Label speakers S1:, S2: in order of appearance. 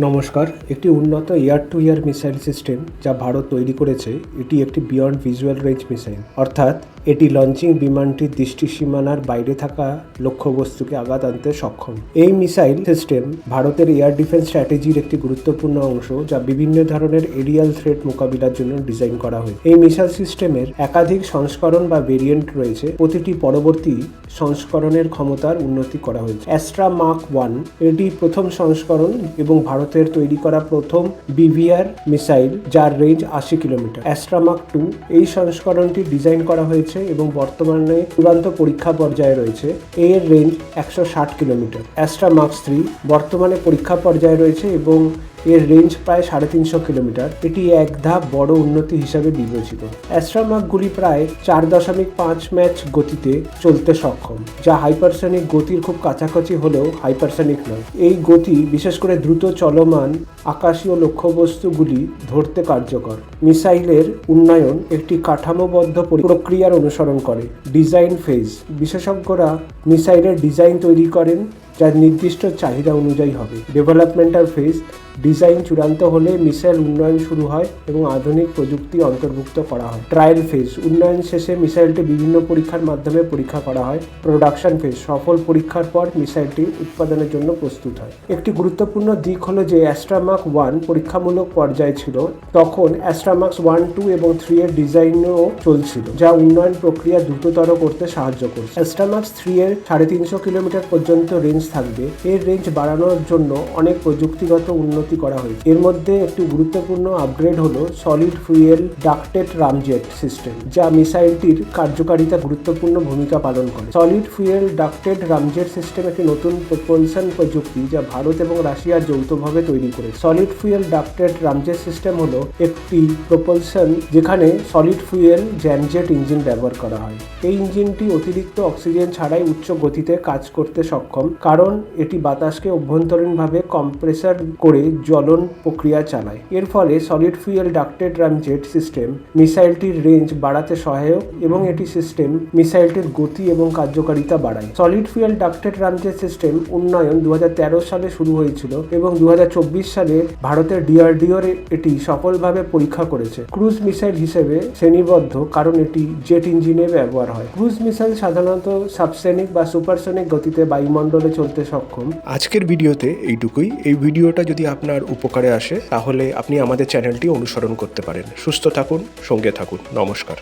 S1: নমস্কার, একটি উন্নত air to air missile system যা ভারত তৈরি করেছে, এটি একটি বিয়ন্ড ভিজুয়াল রেঞ্জ মিসাইল অর্থাৎ এটি লঞ্চিং বিমানটির দৃষ্টি সীমানার বাইরে থাকা লক্ষ্যবস্তুকে আঘাত আনতে সক্ষম। এই মিসাইল সিস্টেম ভারতের এয়ার ডিফেন্স স্ট্র্যাটেজির একটি গুরুত্বপূর্ণ অংশ যা বিভিন্ন ধরনের এরিয়াল থ্রেট মোকাবিলার জন্য ডিজাইন করা হয়েছে এই মিসাইল সিস্টেমের একাধিক সংস্করণ বা ভেরিয়েন্ট রয়েছে। প্রতিটি পরবর্তী সংস্করণের ক্ষমতার উন্নতি করা হয়েছে। অ্যাস্ট্রা মার্ক ওয়ান, এটি প্রথম সংস্করণ এবং ভারতের তৈরি করা প্রথম বিভিআর মিসাইল যার রেঞ্জ আশি কিলোমিটার। অ্যাস্ট্রা মার্ক টু, এই সংস্করণটি ডিজাইন করা হয়েছে এবং বর্তমানে চূড়ান্ত পরীক্ষা পর্যায়ে রয়েছে। এর রেঞ্জ একশো ষাট কিলোমিটার। অ্যাস্ট্রা মার্কস থ্রি বর্তমানে পরীক্ষা পর্যায়ে রয়েছে এবং এর রেঞ্জ প্রায় সাড়ে তিনশো কিলোমিটার। এটি এক ধাপ বড় উন্নতি হিসাবে বিবেচিত। অ্যাস্ট্রামার্কগুলি প্রায় চার দশমিক পাঁচ ম্যাচ গতিতে চলতে সক্ষম, যা হাইপারসনিক গতির খুব কাছাকাছি হলেও হাইপারসনিক নয়। এই গতি বিশেষ করে দ্রুত চলমান আকাশীয় লক্ষ্যবস্তুগুলি ধরতে কার্যকর। মিসাইলের উন্নয়ন একটি কাঠামোবদ্ধ প্রক্রিয়ার অনুসরণ করে, ডিজাইন ফেজ। বিশেষজ্ঞরা মিসাইলের ডিজাইন তৈরি করেন যা নির্দিষ্ট চাহিদা অনুযায়ী হবে। ডেভেলপমেন্টাল ফেজ ডিজাইন চূড়ান্ত হলে মিসাইল উন্নয়ন শুরু হয় এবং আধুনিক প্রযুক্তি অন্তর্ভুক্ত করা হয়। ট্রায়াল ফেজ উন্নয়ন শেষে মিসাইলটি বিভিন্ন পরীক্ষার মাধ্যমে পরীক্ষা করা হয়। প্রোডাকশন ফেজ সফল পরীক্ষার পর মিসাইলটি উৎপাদনের জন্য প্রস্তুত হয়। একটি গুরুত্বপূর্ণ দিক হলো যে অ্যাস্ট্রামাক ওয়ান পরীক্ষামূলক পর্যায়ে ছিল, তখন অ্যাস্ট্রামাক্স ওয়ান টু এবং থ্রি এর ডিজাইনও চলছিল, যা উন্নয়ন প্রক্রিয়া দ্রুততর করতে সাহায্য করছে। অ্যাস্ট্রামাক্স থ্রি এর সাড়ে তিনশো কিলোমিটার পর্যন্ত রেঞ্জ থাকবে। এর রেঞ্জ বাড়ানোর জন্য অনেক প্রযুক্তিগত উন্নতি করা হয়েছে। এর মধ্যে একটি গুরুত্বপূর্ণ আপগ্রেড হল solid fuel ducted ramjet system যা মিসাইলটির কার্যকারিতা গুরুত্বপূর্ণ ভূমিকা পালন করে। Solid fuel ducted ramjet system একটি নতুন প্রপলশন প্রযুক্তি, যা ভারত এবং রাশিয়া যৌথভাবে তৈরি করে solid fuel ducted ramjet system হলো একটি প্রপলশন যেখানে সলিড ফুয়েল জ্যানজেট ইঞ্জিন ব্যবহার করা হয়। এই ইঞ্জিনটি অতিরিক্ত অক্সিজেন ছাড়াই উচ্চ গতিতে কাজ করতে সক্ষম। কারণ এটি বাতাসকে অভ্যন্তরীণভাবে কম্প্রেসার করে জ্বলন প্রক্রিয়া চালায়। এর ফলে solid fuel ducted ramjet system মিসাইলটির range বাড়াতে সহায়ক এবং এটি সিস্টেম মিসাইলটির গতি এবং কার্যকারিতা বাড়ায়। Solid fuel ducted ramjet system উন্নয়ন দু হাজার তেরো সালে শুরু হয়েছিল এবং দু হাজার চব্বিশ সালে ভারতের ডিআরডিওর এটি সফলভাবে পরীক্ষা করেছে। ক্রুজ মিসাইল হিসেবে শ্রেণীবদ্ধ কারণ এটি জেট ইঞ্জিনে ব্যবহার হয়। ক্রুজ মিসাইল সাধারণত সাবসেনিক বা সুপারসনিক গতিতে বায়ুমণ্ডলে চলতে সক্ষম।
S2: আজকের ভিডিওতে এইটুকুই। এই ভিডিওটা যদি আপনার উপকারে আসে, তাহলে আপনি আমাদের চ্যানেলটি অনুসরণ করতে পারেন। সুস্থ থাকুন, সঙ্গে থাকুন। নমস্কার।